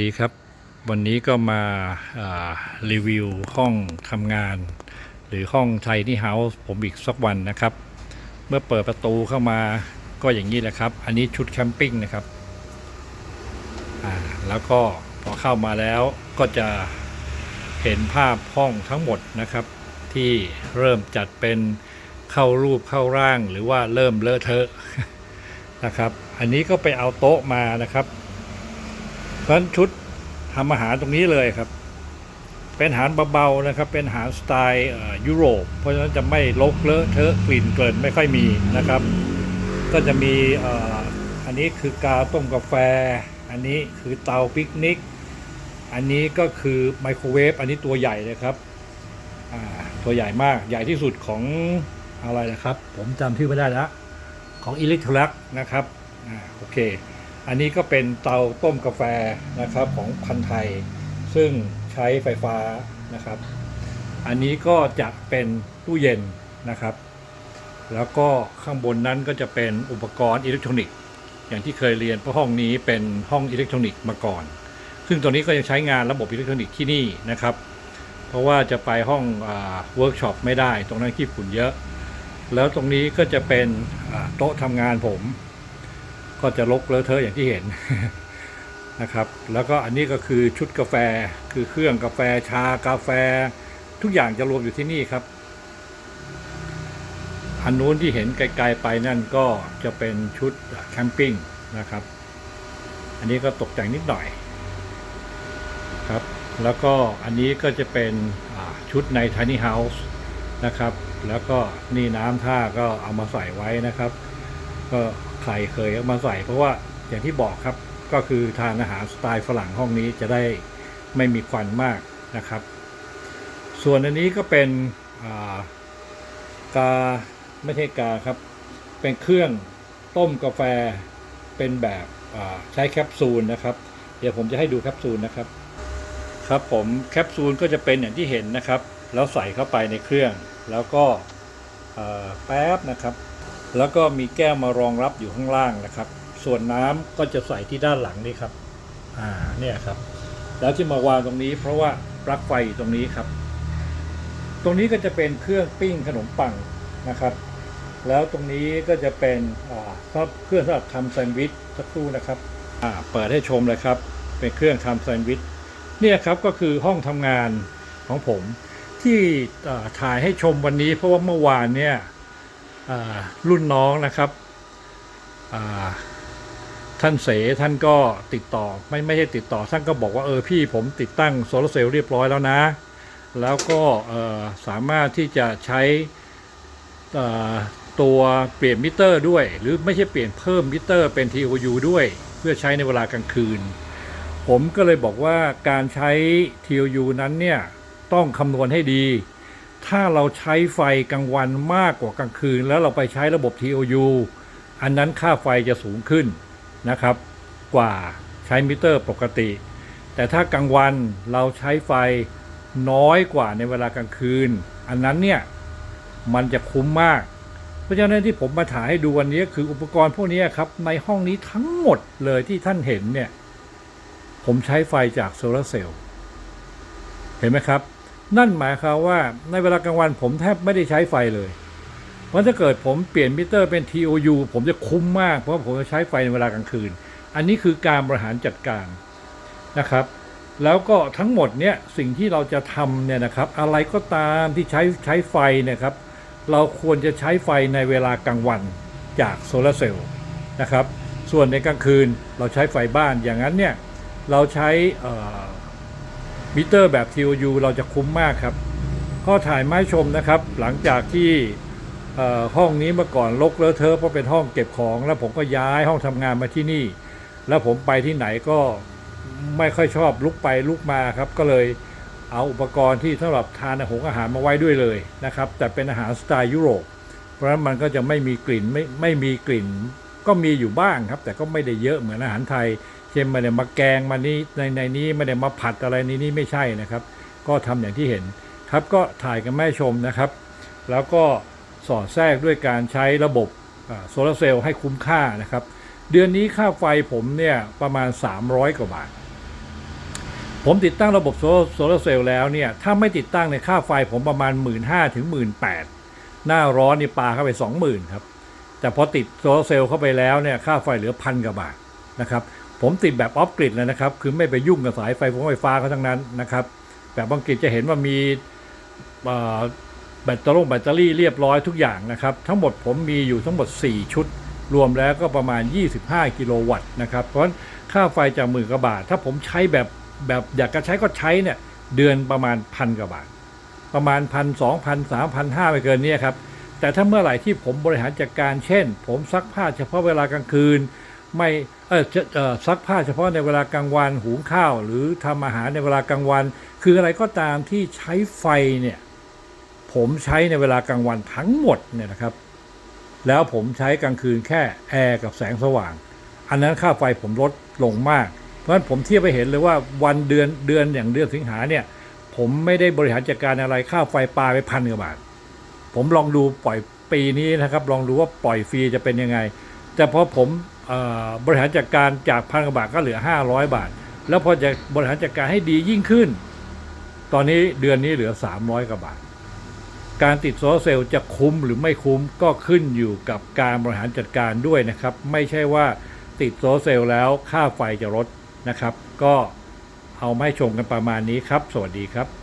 ดีครับ วันนี้ก็มาารีวิวห้องทำงาน หรือห้องไทนี่เฮาส์ผมอีกสักวันนะครับ เมื่อเปิดประตูเข้ามาก็อย่างนี้แหละครับ อันนี้ชุดแคมปิ้งนะครับแล้วก็พอเข้ามาแล้วก็จะเห็นภาพห้องทั้งหมดนะครับ ที่เริ่มจัดเป็นเข้ารูปเข้าร่างหรือว่าเริ่มเลอะเทอะนะครับ อันนี้ก็ไปเอาโต๊ะมานะครับ ราะนั้นชุดทำอาหารตรงนี้เลยครับ เป็นอาหารเบาๆนะครับ เป็นอาหารสไตล์ยุโรป เพราะฉะนั้นจะไม่ลกเลอะเทอะกลิ่นเกินไม่ค่อยมีนะครับ ก็จะมีอันนี้คือกาต้มกาแฟ อันนี้คือเตาปิกนิก อันนี้ก็คือไมโครเวฟ อันนี้ตัวใหญ่เลยครับ ตัวใหญ่มาก ใหญ่ที่สุดของอะไรนะครับ ผมจำชื่อไม่ได้แล้ว ของอิเล็กทรักนะครับอโอเค อันนี้ก็เป็นเตาต้มกาแฟนะครับของพันไทย ซึ่งใช้ไฟฟ้านะครับ อันนี้ก็จะเป็นตู้เย็นนะครับ แล้วก็ข้างบนนั้นก็จะเป็นอุปกรณ์อิเล็กทรอนิกส์ อย่างที่เคยเรียนเพราะห้องนี้เป็นห้องอิเล็กทรอนิกส์มาก่อน ซึ่งตอนนี้ก็ยังใช้งานระบบอิเล็กทรอนิกส์ที่นี่นะครับ เพราะว่าจะไปห้องเวิร์กช็อปไม่ได้ ตรงนั้นขี้ฝุ่นเยอะ แล้วตรงนี้ก็จะเป็นโต๊ะทำงานผม ก็จะลกเลอะเทอะอย่างที่เห็นนะครับ แล้วก็อันนี้ก็คือชุดกาแฟคือเครื่องกาแฟชากาแฟ ทุกอย่างจะรวมอยู่ที่นี่ครับ อันนู้นที่เห็นไกลๆไปนั่นก็จะเป็นชุดแคมปิ้งนะครับ อันนี้ก็ตกแต่งนิดหน่อยครับแล้วก็อันนี้ก็จะเป็นชุดใน Tiny House นะครับ แล้วก็นี่น้ำท่าก็เอามาใส่ไว้นะครับ ก็ ใครเคยเอามาใส่เพราะว่าอย่างที่บอกครับก็คือทานอาหารสไตล์ฝรั่งห้องนี้จะได้ไม่มีควันมากนะครับ ส่วนอันนี้ก็เป็นากาไม่ใช่กาครับ เป็นเครื่องต้มกาแฟเป็นแบบใช้แคปซูลนะครับ เดี๋ยวผมจะให้ดูแคปซูลนะครับ ครับผมแคปซูลก็จะเป็นอย่างที่เห็นนะครับ แล้วใส่เข้าไปในเครื่อง แล้วก็แป๊บนะครับ แล้วก็มีแก้วมารองรับอยู่ข้างล่างนะครับ ส่วนน้ำก็จะใส่ที่ด้านหลังนี่ครับ อ่าเนี่ยครับ แล้วที่มาวางตรงนี้ เพราะว่าปลั๊กไฟตรงนี้ครับ ตรงนี้ก็จะเป็นเครื่องปิ้งขนมปังนะครับ แล้วตรงนี้ก็จะเป็นอ่าครับเครื่องสำหรับทำแซนด์วิชสักครู่นะครับอ่าเปิดให้ชมเลยครับ เป็นเครื่องทำแซนด์วิชเนี่ยครับก็คือห้องทำงานของผมที่ถ่ายให้ชมวันนี้เพราะว่าเมื่อวานเนี่ย รุ่นน้องนะครับท่านเสท่านก็ติดต่อไม่ไม่ใช่ติดต่อท่านก็บอกว่าเออพี่ผมติดตั้งโซลาร์เซลล์เรียบร้อยแล้วนะ แล้วก็สามารถที่จะใช้ตัวเปลี่ยนมิเตอร์ด้วย หรือไม่ใช่เปลี่ยนเพิ่มมิเตอร์เป็น TOU ด้วย เพื่อใช้ในเวลากลางคืน ผมก็เลยบอกว่าการใช้ TOU นั้นเนี่ยต้องคำนวณให้ดี ถ้าเราใช้ไฟกลางวันมากกว่ากลางคืน แล้วเราไปใช้ระบบ TOU อันนั้นค่าไฟจะสูงขึ้นนะครับ กว่าใช้มิเตอร์ปกติ แต่ถ้ากลางวันเราใช้ไฟน้อยกว่าในเวลากลางคืน อันนั้นเนี่ยมันจะคุ้มมาก เพราะฉะนั้นที่ผมมาถ่ายให้ดูวันนี้คืออุปกรณ์พวกนี้ครับ ในห้องนี้ทั้งหมดเลยที่ท่านเห็นเนี่ย ผมใช้ไฟจากโซลาร์เซลล์เห็นไหมครับ นั่นหมายความว่าในเวลากลางวันผมแทบไม่ได้ใช้ไฟเลย เพราะถ้าเกิดผมเปลี่ยนมิเตอร์เป็น TOU ผมจะคุ้มมาก เพราะผมจะใช้ไฟในเวลากลางคืน อันนี้คือการบริหารจัดการนะครับ แล้วก็ทั้งหมดเนี่ยสิ่งที่เราจะทำเนี่ยนะครับ อะไรก็ตามที่ใช้ใช้ไฟเนี่ยครับ เราควรจะใช้ไฟในเวลากลางวันจากโซลาร์เซลล์นะครับ ส่วนในกลางคืนเราใช้ไฟบ้านอย่างนั้นเนี่ยเราใช้ มิเตอร์แบบ TOU เราจะคุ้มมากครับ ก็ถ่ายไม้ชมนะครับ หลังจากที่ห้องนี้เมื่อก่อนลกเลอะเทอะเพราะเป็นห้องเก็บของ แล้วผมก็ย้ายห้องทำงานมาที่นี่ แล้วผมไปที่ไหนก็ไม่ค่อยชอบลุกไปลุกมาครับ ก็เลยเอาอุปกรณ์ที่สำหรับทานอาหารอาหารมาไว้ด้วยเลยนะครับ แต่เป็นอาหารสไตล์ยุโรป เพราะฉะนั้นมันก็จะไม่มีกลิ่นไม่ไม่มีกลิ่น ก็มีอยู่บ้างครับ แต่ก็ไม่ได้เยอะเหมือนอาหารไทย เช่นไม่ได้มาแกงมานี้ในในนี้ไม่ได้มาผัดอะไรในนี้ไม่ใช่นะครับ ก็ทำอย่างที่เห็นครับก็ถ่ายกันแม่ชมนะครับ แล้วก็สอดแทรกด้วยการใช้ระบบโซลาร์เซลล์ให้คุ้มค่านะครับ เดือนนี้ค่าไฟผมเนี่ยประมาณ 300 กว่าบาท ผมติดตั้งระบบโซลาร์เซลล์แล้วเนี่ยถ้าไม่ติดตั้งในยค่าไฟผมประมาณ 1 5ื่นถึงหมื่นแหน้าร้อนนี่ปาเข้าไป 20,000ครับแต่พอติดโซลาร์เซลล์เข้าไปแล้วเนี่ยค่าไฟเหลือพันกว่าบาทนะครับ ผมติดแบบออฟกริดเลยนะครับ คือไม่ไปยุ่งกับสายไฟไฟฟ้าเขาทั้งนั้นนะครับ แบบอังกฤษจะเห็นว่ามีแบตเตอรี่แบตเตอรี่เรียบร้อยทุกอย่างนะครับ ทั้งหมดผมมีอยู่ทั้งหมด 4 ชุด รวมแล้วก็ประมาณ 25 กิโลวัตต์นะครับ เพราะฉะนั้นค่าไฟจากหมื่นกว่าบาท ถ้าผมใช้แบบแบบอยากจะใช้ก็ใช้เนี่ยเดือนประมาณพันกว่าบาท ประมาณพันสองพันสามพันห้าไปเกินนี้ครับ แต่ถ้าเมื่อไหร่ที่ผมบริหารจัดการ เช่น ผมซักผ้าเฉพาะเวลากลางคืน ไม่ ซักผ้าเฉพาะในเวลากลางวันหุงข้าว หรือทำอาหารในเวลากลางวัน คืออะไรก็ตามที่ใช้ไฟเนี่ยผมใช้ในเวลากลางวันทั้งหมดเนี่ยนะครับ แล้วผมใช้กลางคืนแค่แอร์กับแสงสว่าง อันนั้นค่าไฟผมลดลงมาก เพราะฉะนั้นผมเทียบไปเห็นเลยว่าวันเดือนเดือนอย่างเดือนสิงหาเนี่ยผมไม่ได้บริหารจัดการอะไรค่าไฟปลาไปพันกว่าบาท ผมลองดูปล่อยปีนี้นะครับ ลองดูว่าปล่อยฟรีจะเป็นยังไง แต่พอผมออบริหารจัดการจากพันกว่าบาทก็เหลือ 500 บาท แล้วพอจะบริหารจัดการให้ดียิ่งขึ้น ตอนนี้เดือนนี้เหลือ 300กว่าบาท การติดโซลเซลล์จะคุ้มหรือไม่คุ้มก็ขึ้นอยู่กับการบริหารจัดการด้วยนะครับ ไม่ใช่ว่าติดโซลเซลล์แล้วค่าไฟจะลดนะครับ ก็เอาไม่ชมกันประมาณนี้ครับ สวัสดีครับ